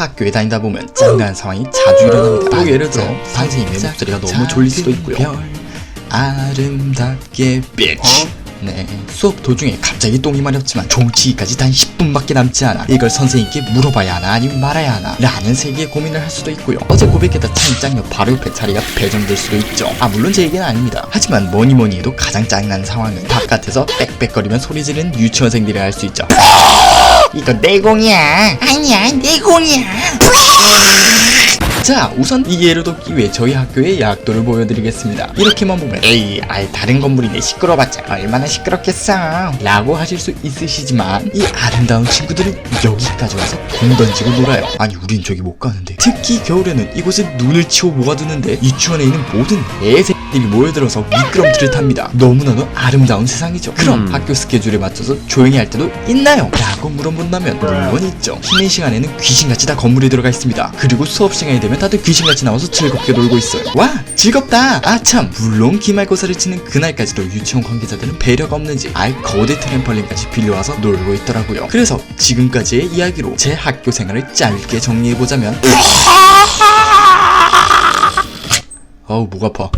학교에 다니다 보면 짱난 상황이 자주 일어납니다. 뭐 예를 들어 선생님의 목소리가 너무 졸릴 수도 있고요. 별. 아름답게 bitch. 네, 수업 도중에 갑자기 똥이 마렵지만 종치기까지 단 10분밖에 남지 않아 이걸 선생님께 물어봐야 하나 아니면 말아야 하나 라는 세계의 고민을 할 수도 있고요 어제 고백했다 찬장녀 바로 옆에 자리가 배정될 수도 있죠 아 물론 제 얘기는 아닙니다 하지만 뭐니 뭐니 해도 가장 짜증나는 상황은 바깥에서 빽빽거리면 소리 지르는 유치원생들이 할 수 있죠 이거 내 공이야. 아니야 내 공이야. 자 우선 이 예를 돕기 위해 저희 학교의 야학도를 보여드리겠습니다. 이렇게만 보면 에이 아이 다른 건물이네. 시끄러봤자 얼마나 시끄럽겠어. 라고 하실 수 있으시지만 이 아름다운 친구들은 여기까지 와서 공 던지고 놀아요. 아니 우린 저기 못 가는데. 특히 겨울에는 이곳에 눈을 치고 모아두는데 유치원에 있는 모든 애새 들이 모여들어서 미끄럼틀을 탑니다. 너무나도 아름다운 세상이죠. 그럼 음. 학교 스케줄에 맞춰서 조용히 할 때도 있나요? 라고 물어본다면 물론 있죠. 쉬는 시간에는 귀신같이 다 건물에 들어가 있습니다. 그리고 수업 시간이 되면 다들 귀신같이 나와서 즐겁게 놀고 있어요. 와 즐겁다! 아참! 물론 기말고사를 치는 그날까지도 유치원 관계자들은 배려가 없는지 아예 거대 트램펄린까지 빌려와서 놀고 있더라고요. 그래서 지금까지의 이야기로 제 학교 생활을 짧게 정리해보자면 어우 목 아파